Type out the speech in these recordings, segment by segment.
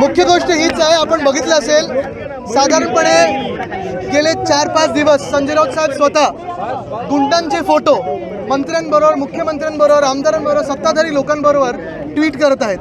मुख्य गोष्ट हीच आहे आपण बघितलं असेल साधारणपणे गेले चार पाच दिवस संजय राऊत साहेब स्वतः गुंडांचे फोटो मंत्र्यांबरोबर मुख्यमंत्र्यांबरोबर आमदारांबरोबर सत्ताधारी लोकांबरोबर ट्विट करत आहेत.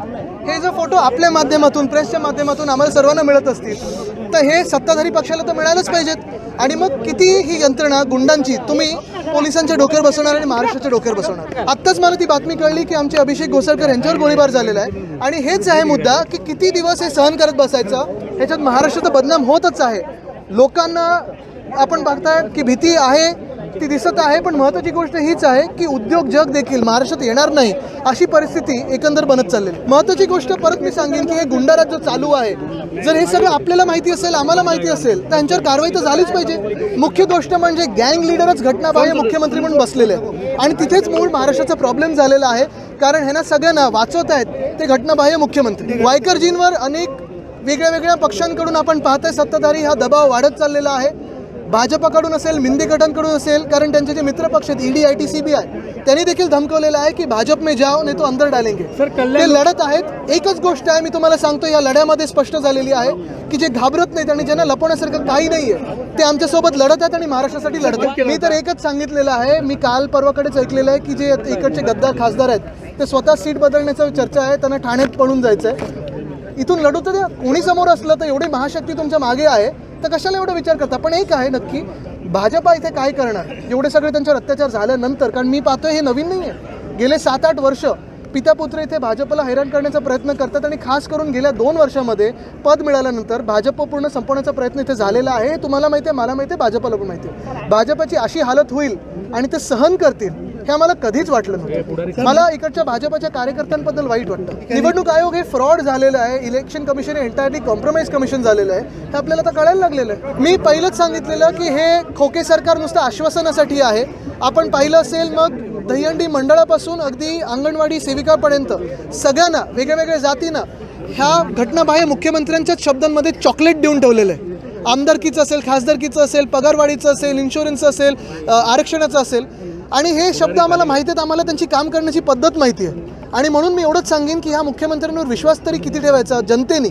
हे जे फोटो आपल्या माध्यमातून प्रेसच्या माध्यमातून आम्हाला सर्वांना मिळत असतील तर हे सत्ताधारी पक्षाला तर मिळालंच पाहिजेत. आणि मग किती ही यंत्रणा गुंडांची तुम्ही पोलिसांच्या डोक्यावर बसवणार आणि महाराष्ट्राच्या डोक्यावर बसवणार. आत्ताच मला ती बातमी कळली की आमचे अभिषेक घोसळकर यांच्यावर गोळीबार झालेला आहे. आणि हेच आहे मुद्दा की किती दिवस हे सहन करत बसायचं? ह्याच्यात महाराष्ट्र बदनाम होतच आहे. लोकांना आपण बघताय की भीती आहे. ती दिसत आहे पण महत्त्वाची गोष्ट हीच आहे की उद्योग जग देखील महाराष्ट्रात येणार नाही अशी परिस्थिती एकंदर बनत चाललेली महत्त्वाची गोष्ट परत मी सांगेन की हे गुंडाराज जो चालू आहे. जर हे सगळं आपल्याला माहिती असेल आम्हाला माहिती असेल तर यांच्यावर कारवाई तर झालीच पाहिजे. मुख्य गोष्ट म्हणजे गँग लिडरच घटनाबाह्य मुख्यमंत्री म्हणून बसलेले आणि तिथेच मूळ महाराष्ट्राचा प्रॉब्लेम झालेला आहे कारण ह्यांना सगळ्यांना वाचवत आहेत ते घटनाबाह्य मुख्यमंत्री. वायकरजींवर अनेक वेगळ्या वेगळ्या पक्षांकडून आपण पाहताय सत्ताधारी हा दबाव वाढत चाललेला आहे. भाजपकडून असेल मिंदे गटांकडून असेल कारण त्यांचे जे मित्र पक्ष आहेत ED I T C B I त्यांनी देखील धमकवलेलं आहे की भाजप में जाओ नाही तो अंदर डालेंगे. ते लढत आहेत. एकच गोष्ट आहे मी तुम्हाला सांगतो या लढ्यामध्ये स्पष्ट झालेली आहे की जे घाबरत नाहीत आणि ज्यांना लपवण्यासारखं काही नाहीये ते आमच्यासोबत लढत आहेत आणि महाराष्ट्रासाठी लढत आहेत. मी तर एकच सांगितलेलं आहे मी काल परवाकडेच ऐकलेलं आहे की जे इकडचे गद्दार खासदार आहेत ते स्वतः सीट बदलण्याचा चर्चा आहे त्यांना ठाण्यात पळून जायचं आहे इथून लढू तर. कोणी समोर असलं तर एवढी महाशक्ती तुमच्या मागे आहे. तर कशाला एवढा विचार करता? पण एक आहे नक्की भाजपा इथे काय करणार? एवढे सगळे त्यांच्यावर अत्याचार झाल्यानंतर कारण मी पाहतोय हे नवीन नाही आहे गेले सात आठ वर्ष पितापुत्र इथे भाजपला हैराण करण्याचा प्रयत्न करतात आणि खास करून गेल्या दोन वर्षामध्ये पद मिळाल्यानंतर भाजप पूर्ण संपवण्याचा प्रयत्न इथे झालेला आहे. हे तुम्हाला माहिती आहे मला माहिती आहे भाजपला पण माहिती आहे. भाजपाची अशी हालत होईल आणि ते सहन करतील. हे आम्हाला कधीच वाटलं नव्हतं. मला इकडच्या भाजपच्या कार्यकर्त्यांबद्दल वाईट वाटतं. निवडणूक आयोग हे फ्रॉड झालेलं आहे इलेक्शन कमिशन हे एंटायरली कॉम्प्रोमाइज कमिशन झालेलं आहे. हे आपल्याला आता कळायला लागलेलं आहे. मी पहिलंच सांगितलेलं की हे खोके सरकार नुसतं आश्वासनासाठी आहे. आपण पाहिलं असेल मग दहीहंडी मंडळापासून अगदी अंगणवाडी सेविकापर्यंत सगळ्यांना वेगळ्या वेगळ्या जातींना ह्या घटनाबाह्य मुख्यमंत्र्यांच्याच शब्दांमध्ये चॉकलेट देऊन ठेवलेलं आहे. आमदारकीचं असेल खासदारकीचं असेल पगारवाढीचं असेल इन्शुरन्सचं असेल आरक्षणाचं असेल. आणि हे शब्द आम्हाला माहिती आहेत आम्हाला त्यांची काम करण्याची पद्धत माहिती आहे. आणि म्हणून मी एवढंच सांगेन की ह्या मुख्यमंत्र्यांवर विश्वास तरी किती ठेवायचा जनतेने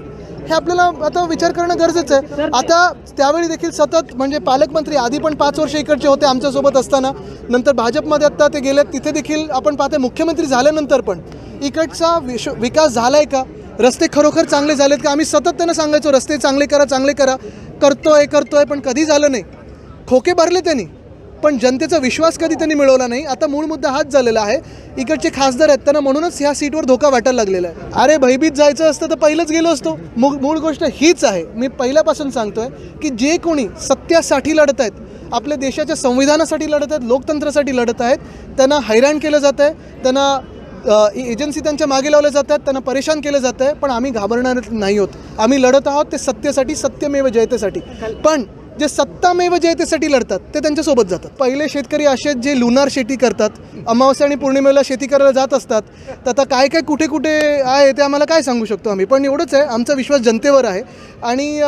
हे आपल्याला आता विचार करणं गरजेचं आहे. आता त्यावेळी देखील सतत म्हणजे पालकमंत्री आधी पण पाच वर्ष इकडचे होते आमच्यासोबत असताना नंतर भाजपमध्ये आत्ता ते गेले तिथे देखील आपण पाहते मुख्यमंत्री झाल्यानंतर पण. इकडचा विश विकास झालाय का? रस्ते खरोखर चांगले झालेत का? आम्ही सतत त्यांना सांगायचो रस्ते चांगले करा चांगले करा. करतोय करतोय पण कधी झालं नाही. खोके भरले त्यांनी. पण जनतेचा विश्वास कधी त्यांनी मिळवला नाही. आता मूळ मुद्दा हाच झालेला आहे. इकडचे खासदार आहेत त्यांना म्हणूनच ह्या सीटवर धोका वाटायला लागलेला आहे. अरे भयभीत जायचं असतं तर पहिलंच गेलो असतो. मूळ मूळ गोष्ट हीच आहे. मी पहिल्यापासून सांगतोय की जे कोणी सत्यासाठी लढत आहेत आपल्या देशाच्या संविधानासाठी लढत आहेत लोकतंत्रासाठी लढत आहेत त्यांना हैराण केलं जात आहे त्यांना एजन्सी त्यांच्या मागे लावल्या जात आहेत त्यांना परेशान केलं जातं आहे पण आम्ही घाबरणार नाही होत. आम्ही लढत आहोत ते सत्यासाठी सत्यमेव जयतेसाठी. पण जे सत्तामेव जयतेसाठी लढतात ते त्यांच्यासोबत जातात. पहिले शेतकरी असे जे लुनार शेती करतात अमावस्या आणि पौर्णिमेला शेती करायला जात असतात तर आता काय काय कुठे कुठे आहे ते आम्हाला काय सांगू शकतो आम्ही? पण एवढंच आहे आमचा विश्वास जनतेवर आहे. आणि